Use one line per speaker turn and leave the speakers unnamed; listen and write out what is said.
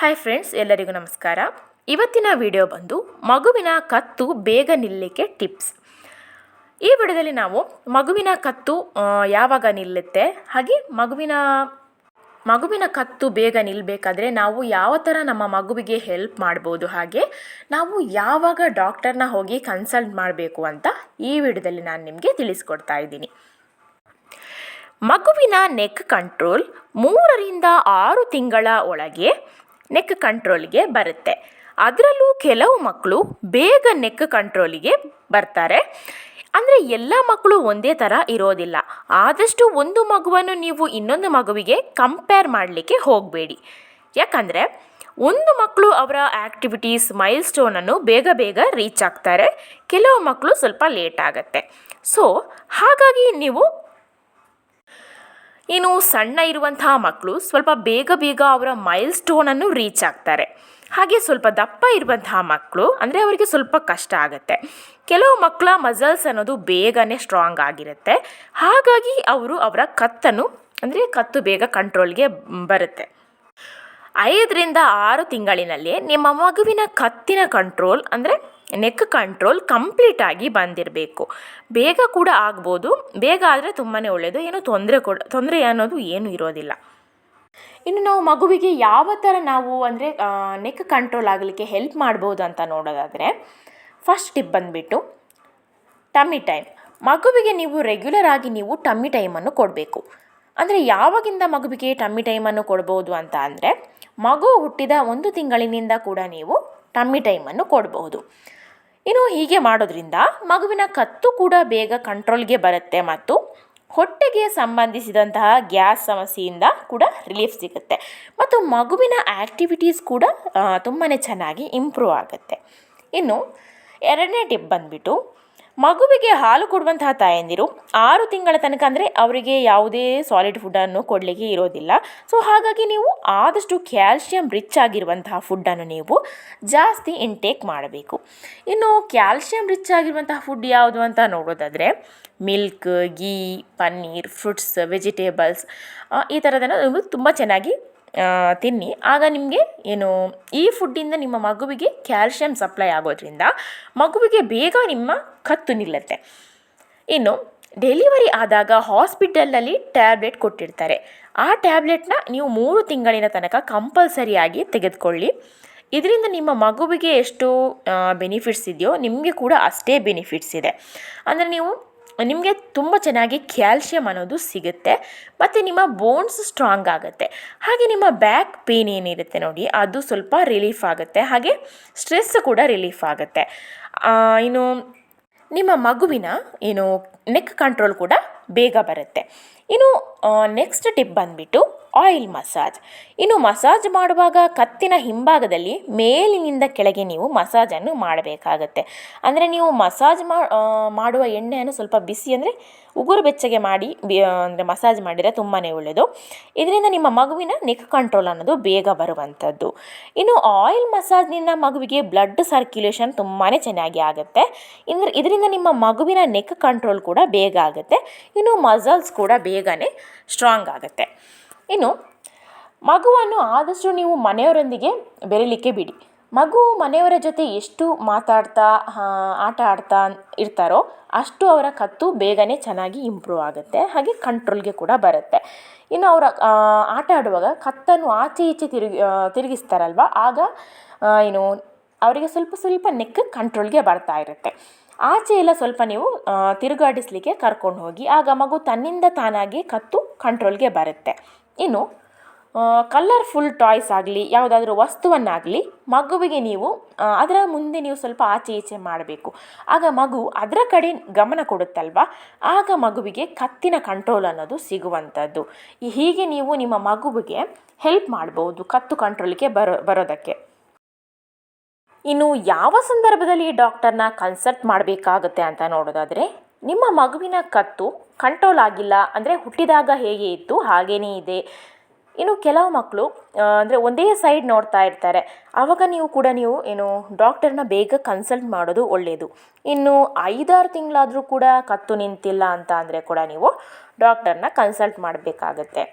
Hi friends ಎಲ್ಲರಿಗೂ ನಮಸ್ಕಾರ. ಇವತ್ತಿನ ವಿಡಿಯೋ ಬಂದು ಮಗುವಿನ ಕತ್ತು ಬೇಗ ನಿಲ್ಲಕ್ಕೆ ಟಿಪ್ಸ್ ಈ ವಿಡಿಯೋದಲ್ಲಿ ನಾವು ಮಗುವಿನ ಕತ್ತು ಯಾವಾಗ ನಿಲ್ಲುತ್ತೆ, ಹಾಗೆ ಮಗುವಿನ ಮಗುವಿನ ಕತ್ತು ಬೇಗ ನಿಲ್ಲಬೇಕಾದ್ರೆ ನಾವು ಯಾವ ಥರ ನಮ್ಮ ಮಗುವಿಗೆ ಹೆಲ್ಪ್ ಮಾಡ್ಬೋದು, ಹಾಗೆ ನಾವು ಯಾವಾಗ ಡಾಕ್ಟರ್ನ ಹೋಗಿ ಕನ್ಸಲ್ಟ್ ಮಾಡಬೇಕು ಅಂತ ಈ ವಿಡಿಯೋದಲ್ಲಿ ನಾನು ನಿಮಗೆ ತಿಳಿಸ್ಕೊಡ್ತಾ ಇದ್ದೀನಿ. ಮಗುವಿನ ನೆಕ್ ಕಂಟ್ರೋಲ್ ಮೂರರಿಂದ ಆರು ತಿಂಗಳ ಒಳಗೆ ನೆಕ್ ಕಂಟ್ರೋಲ್ಗೆ ಬರುತ್ತೆ. ಅದರಲ್ಲೂ ಕೆಲವು ಮಕ್ಕಳು ಬೇಗ ನೆಕ್ ಕಂಟ್ರೋಲಿಗೆ ಬರ್ತಾರೆ. ಅಂದರೆ ಎಲ್ಲ ಮಕ್ಕಳು ಒಂದೇ ಥರ ಇರೋದಿಲ್ಲ. ಆದಷ್ಟು ಒಂದು ಮಗುವನ್ನು ನೀವು ಇನ್ನೊಂದು ಮಗುವಿಗೆ ಕಂಪೇರ್ ಮಾಡಲಿಕ್ಕೆ ಹೋಗಬೇಡಿ. ಯಾಕಂದರೆ ಒಂದು ಮಕ್ಕಳು ಅವರ ಆ್ಯಕ್ಟಿವಿಟೀಸ್ ಮೈಲ್ ಸ್ಟೋನನ್ನು ಬೇಗ ಬೇಗ ರೀಚ್ ಆಗ್ತಾರೆ. ಕೆಲವು ಮಕ್ಕಳು ಸ್ವಲ್ಪ ಲೇಟ್ ಆಗುತ್ತೆ. ಸೊ ಹಾಗಾಗಿ ನೀವು ಇನ್ನು ಸಣ್ಣ ಇರುವಂತಹ ಮಕ್ಕಳು ಸ್ವಲ್ಪ ಬೇಗ ಬೇಗ ಅವರ ಮೈಲ್ ಸ್ಟೋನನ್ನು ರೀಚ್ ಆಗ್ತಾರೆ. ಹಾಗೆ ಸ್ವಲ್ಪ ದಪ್ಪ ಇರುವಂತಹ ಮಕ್ಕಳು ಅಂದರೆ ಅವರಿಗೆ ಸ್ವಲ್ಪ ಕಷ್ಟ ಆಗುತ್ತೆ. ಕೆಲವು ಮಕ್ಕಳ ಮಸಲ್ಸ್ ಅನ್ನೋದು ಬೇಗನೆ ಸ್ಟ್ರಾಂಗ್ ಆಗಿರುತ್ತೆ. ಹಾಗಾಗಿ ಅವರು ಅವರ ಕತ್ತನ್ನು ಅಂದರೆ ಕತ್ತು ಬೇಗ ಕಂಟ್ರೋಲ್ಗೆ ಬರುತ್ತೆ. ಐದರಿಂದ ಆರು ತಿಂಗಳಿನಲ್ಲಿ ನಿಮ್ಮ ಮಗುವಿನ ಕತ್ತಿನ ಕಂಟ್ರೋಲ್ ಅಂದರೆ ನೆಕ್ ಕಂಟ್ರೋಲ್ ಕಂಪ್ಲೀಟ್ ಆಗಿ ಬಂದಿರಬೇಕು. ಬೇಗ ಕೂಡ ಆಗ್ಬೋದು. ಬೇಗ ಆದರೆ ತುಂಬಾ ಒಳ್ಳೆಯದು ಏನು ತೊಂದರೆ ಕೊಡ, ತೊಂದರೆ ಅನ್ನೋದು ಏನೂ ಇರೋದಿಲ್ಲ. ಇನ್ನು ನಾವು ಮಗುವಿಗೆ ಯಾವ ಥರ ನಾವು ಅಂದರೆ ನೆಕ್ ಕಂಟ್ರೋಲ್ ಆಗಲಿಕ್ಕೆ ಹೆಲ್ಪ್ ಮಾಡ್ಬೋದು ಅಂತ ನೋಡೋದಾದರೆ ಫಸ್ಟ್ ಟಿಪ್ ಬಂದುಬಿಟ್ಟು ಟಮ್ಮಿ ಟೈಮ್ ಮಗುವಿಗೆ ನೀವು ರೆಗ್ಯುಲರ್ ಆಗಿ ನೀವು ಟಮ್ಮಿ ಟೈಮನ್ನು ಕೊಡಬೇಕು. ಅಂದರೆ ಯಾವಾಗಿಂದ ಮಗುವಿಗೆ ಟಮ್ಮಿ ಟೈಮನ್ನು ಕೊಡ್ಬೋದು ಅಂತ ಅಂದರೆ, ಮಗು ಹುಟ್ಟಿದ ಒಂದು ತಿಂಗಳಿನಿಂದ ಕೂಡ ನೀವು ಟಮ್ಮಿ ಟೈಮನ್ನು ಕೊಡಬಹುದು ಇನ್ನು ಹೀಗೆ ಮಾಡೋದ್ರಿಂದ ಮಗುವಿನ ಕತ್ತು ಕೂಡ ಬೇಗ ಕಂಟ್ರೋಲ್ಗೆ ಬರುತ್ತೆ ಮತ್ತು ಹೊಟ್ಟೆಗೆ ಸಂಬಂಧಿಸಿದಂತಹ ಗ್ಯಾಸ್ ಸಮಸ್ಯೆಯಿಂದ ಕೂಡ ರಿಲೀಫ್ ಸಿಗುತ್ತೆ ಮತ್ತು ಮಗುವಿನ ಆ್ಯಕ್ಟಿವಿಟೀಸ್ ಕೂಡ ತುಂಬಾ ಚೆನ್ನಾಗಿ ಇಂಪ್ರೂವ್ ಆಗುತ್ತೆ. ಇನ್ನು ಎರಡನೇ ಟಿಪ್ ಬಂದುಬಿಟ್ಟು ಮಗುವಿಗೆ ಹಾಲು ಕೊಡುವಂತಹ ತಾಯಂದಿರು ಆರು ತಿಂಗಳ ತನಕ ಅಂದರೆ ಅವರಿಗೆ ಯಾವುದೇ ಸಾಲಿಡ್ ಫುಡ್ಡನ್ನು ಕೊಡಲಿಕ್ಕೆ ಇರೋದಿಲ್ಲ. ಸೊ ಹಾಗಾಗಿ ನೀವು ಆದಷ್ಟು ಕ್ಯಾಲ್ಶಿಯಂ ರಿಚ್ ಆಗಿರುವಂತಹ ಫುಡ್ಡನ್ನು ನೀವು ಜಾಸ್ತಿ ಇಂಟೇಕ್ ಮಾಡಬೇಕು. ಇನ್ನು ಕ್ಯಾಲ್ಶಿಯಂ ರಿಚ್ ಆಗಿರುವಂತಹ ಫುಡ್ ಯಾವುದು ಅಂತ ನೋಡೋದಾದರೆ milk ghee paneer fruits vegetables ಈ ಥರದನ್ನು ತುಂಬ ಚೆನ್ನಾಗಿ ತಿನ್ನಿ. ಆಗ ನಿಮಗೆ ಏನು, ಈ ಫುಡ್ಡಿಂದ ನಿಮ್ಮ ಮಗುವಿಗೆ ಕ್ಯಾಲ್ಶಿಯಂ ಸಪ್ಲೈ ಆಗೋದ್ರಿಂದ ಮಗುವಿಗೆ ಬೇಗ ನಿಮ್ಮ ಕತ್ತು ನಿಲ್ಲುತ್ತೆ. ಇನ್ನು ಡೆಲಿವರಿ ಆದಾಗ ಹಾಸ್ಪಿಟಲ್ನಲ್ಲಿ ಟ್ಯಾಬ್ಲೆಟ್ ಕೊಟ್ಟಿರ್ತಾರೆ. ಆ ಟ್ಯಾಬ್ಲೆಟ್ನ ನೀವು ಮೂರು ತಿಂಗಳಿನ ತನಕ ಕಂಪಲ್ಸರಿಯಾಗಿ ತೆಗೆದುಕೊಳ್ಳಿ. ಇದರಿಂದ ನಿಮ್ಮ ಮಗುವಿಗೆ ಎಷ್ಟು ಬೆನಿಫಿಟ್ಸ್ ಇದೆಯೋ ನಿಮಗೆ ಕೂಡ ಅಷ್ಟೇ ಬೆನಿಫಿಟ್ಸ್ ಇದೆ. ಅಂದರೆ ನೀವು ನಿಮಗೆ ತುಂಬ ಚೆನ್ನಾಗಿ ಕ್ಯಾಲ್ಶಿಯಂ ಅನ್ನೋದು ಸಿಗುತ್ತೆ, ಮತ್ತು ನಿಮ್ಮ ಬೋನ್ಸ್ ಸ್ಟ್ರಾಂಗ್ ಆಗುತ್ತೆ. ಹಾಗೆ ನಿಮ್ಮ ಬ್ಯಾಕ್ ಪೇನ್ ಏನಿರುತ್ತೆ ನೋಡಿ, ಅದು ಸ್ವಲ್ಪ ರಿಲೀಫ್ ಆಗುತ್ತೆ, ಹಾಗೆ ಸ್ಟ್ರೆಸ್ ಕೂಡ ರಿಲೀಫ್ ಆಗುತ್ತೆ. ಇನ್ನು ನಿಮ್ಮ ಮಗುವಿನ, ಏನು ನೆಕ್ ಕಂಟ್ರೋಲ್ ಕೂಡ ಬೇಗ ಬರುತ್ತೆ. ಇನ್ನು ನೆಕ್ಸ್ಟ್ ಟಿಪ್ ಬಂದುಬಿಟ್ಟು ಆಯಿಲ್ ಮಸಾಜ್. ಇನ್ನು ಮಸಾಜ್ ಮಾಡುವಾಗ ಕತ್ತಿನ ಹಿಂಭಾಗದಲ್ಲಿ ಮೇಲಿನಿಂದ ಕೆಳಗೆ ನೀವು ಮಸಾಜನ್ನು ಮಾಡಬೇಕಾಗತ್ತೆ. ಅಂದರೆ ನೀವು ಮಸಾಜ್ ಮಾಡುವ ಎಣ್ಣೆಯನ್ನು ಸ್ವಲ್ಪ ಬಿಸಿ ಅಂದರೆ ಉಗುರು ಬೆಚ್ಚಗೆ ಮಾಡಿ ಅಂದರೆ ಮಸಾಜ್ ಮಾಡಿದರೆ ತುಂಬಾ ಒಳ್ಳೆಯದು ಇದರಿಂದ ನಿಮ್ಮ ಮಗುವಿನ ನೆಕ್ ಕಂಟ್ರೋಲ್ ಅನ್ನೋದು ಬೇಗ ಬರುವಂಥದ್ದು. ಇನ್ನು ಆಯಿಲ್ ಮಸಾಜ್ನಿಂದ ಮಗುವಿಗೆ ಬ್ಲಡ್ ಸರ್ಕ್ಯುಲೇಷನ್ ತುಂಬಾ ಚೆನ್ನಾಗಿ ಆಗುತ್ತೆ. ಇಂದ್ರ, ಇದರಿಂದ ನಿಮ್ಮ ಮಗುವಿನ ನೆಕ್ ಕಂಟ್ರೋಲ್ ಕೂಡ ಬೇಗ ಆಗುತ್ತೆ. ಇನ್ನು ಮಸಲ್ಸ್ ಕೂಡ ಬೇಗನೆ ಸ್ಟ್ರಾಂಗ್ ಆಗುತ್ತೆ. ಇನ್ನು, ಮಗುವನ್ನು ಆದಷ್ಟು ನೀವು ಮನೆಯವರೊಂದಿಗೆ ಬೆರೀಲಿಕ್ಕೆ ಬಿಡಿ. ಮಗು ಮನೆಯವರ ಜೊತೆ ಎಷ್ಟು ಮಾತಾಡ್ತಾ ಆಟ ಆಡ್ತಾ ಇರ್ತಾರೋ ಅಷ್ಟು ಅವರ ಕತ್ತು ಬೇಗನೆ ಚೆನ್ನಾಗಿ ಇಂಪ್ರೂವ್ ಆಗುತ್ತೆ. ಹಾಗೆ ಕಂಟ್ರೋಲ್ಗೆ ಕೂಡ ಬರುತ್ತೆ. ಇನ್ನು ಅವರ ಆಟ ಆಡುವಾಗ ಕತ್ತನ್ನು ಆಚೆ ಈಚೆ ತಿರುಗಿ ತಿರುಗಿಸ್ತಾರಲ್ವ? ಆಗ ಏನು ಅವರಿಗೆ ಸ್ವಲ್ಪ ಸ್ವಲ್ಪ ನೆಕ್ ಕಂಟ್ರೋಲ್ಗೆ ಬರ್ತಾ ಇರುತ್ತೆ. ಆಚೆ ಎಲ್ಲ ಸ್ವಲ್ಪ ನೀವು ತಿರುಗಾಡಿಸ್ಲಿಕ್ಕೆ ಕರ್ಕೊಂಡು ಹೋಗಿ, ಆಗ ಮಗು ತನ್ನಿಂದ ತಾನಾಗಿ ಕತ್ತು ಕಂಟ್ರೋಲ್ಗೆ ಬರುತ್ತೆ. ಇನ್ನು ಕಲರ್ಫುಲ್ ಟಾಯ್ಸ್ ಆಗಲಿ, ಯಾವುದಾದ್ರೂ ವಸ್ತುವನ್ನಾಗಲಿ, ಮಗುವಿಗೆ ನೀವು ಅದರ ಮುಂದೆ ನೀವು ಸ್ವಲ್ಪ ಆಚೆ ಈಚೆ ಮಾಡಬೇಕು. ಆಗ ಮಗು ಅದರ ಕಡೆ ಗಮನ ಕೊಡುತ್ತಲ್ವ? ಆಗ ಮಗುವಿಗೆ ಕತ್ತಿನ ಕಂಟ್ರೋಲ್ ಅನ್ನೋದು ಸಿಗುವಂಥದ್ದು. ಹೀಗೆ ನೀವು ನಿಮ್ಮ ಮಗುವಿಗೆ ಹೆಲ್ಪ್ ಮಾಡ್ಬೋದು, ಕತ್ತು ಕಂಟ್ರೋಲ್ಗೆ ಬರೋ, ಬರೋದಕ್ಕೆ. ಇನ್ನು ಯಾವ ಸಂದರ್ಭದಲ್ಲಿ ಡಾಕ್ಟರ್ನ ಕನ್ಸಲ್ಟ್ ಮಾಡಬೇಕಾಗುತ್ತೆ ಅಂತ ನೋಡೋದಾದರೆ, ನಿಮ್ಮ ಮಗುವಿನ ಕತ್ತು ಕಂಟ್ರೋಲ್ ಆಗಿಲ್ಲ. ಅಂದರೆ ಹುಟ್ಟಿದಾಗ ಹೇಗೆ ಇತ್ತು? ಹಾಗೇನೇ ಇದೆ. ಇನ್ನು ಕೆಲವು ಮಕ್ಕಳು ಅಂದರೆ ಒಂದೇ ಸೈಡ್ ನೋಡ್ತಾ ಇರ್ತಾರೆ. ಆವಾಗ ನೀವು ಕೂಡ ನೀವು ಏನು ಡಾಕ್ಟರ್ನ ಬೇಗ ಕನ್ಸಲ್ಟ್ ಮಾಡೋದು ಒಳ್ಳೆಯದು ಇನ್ನು ಐದಾರು ತಿಂಗಳಾದರೂ ಕೂಡ ಕತ್ತು ನಿಂತಿಲ್ಲ ಅಂತ ಅಂದರೆ ಕೂಡ ನೀವು ಡಾಕ್ಟರ್ನ ಕನ್ಸಲ್ಟ್ ಮಾಡಬೇಕಾಗತ್ತೆ.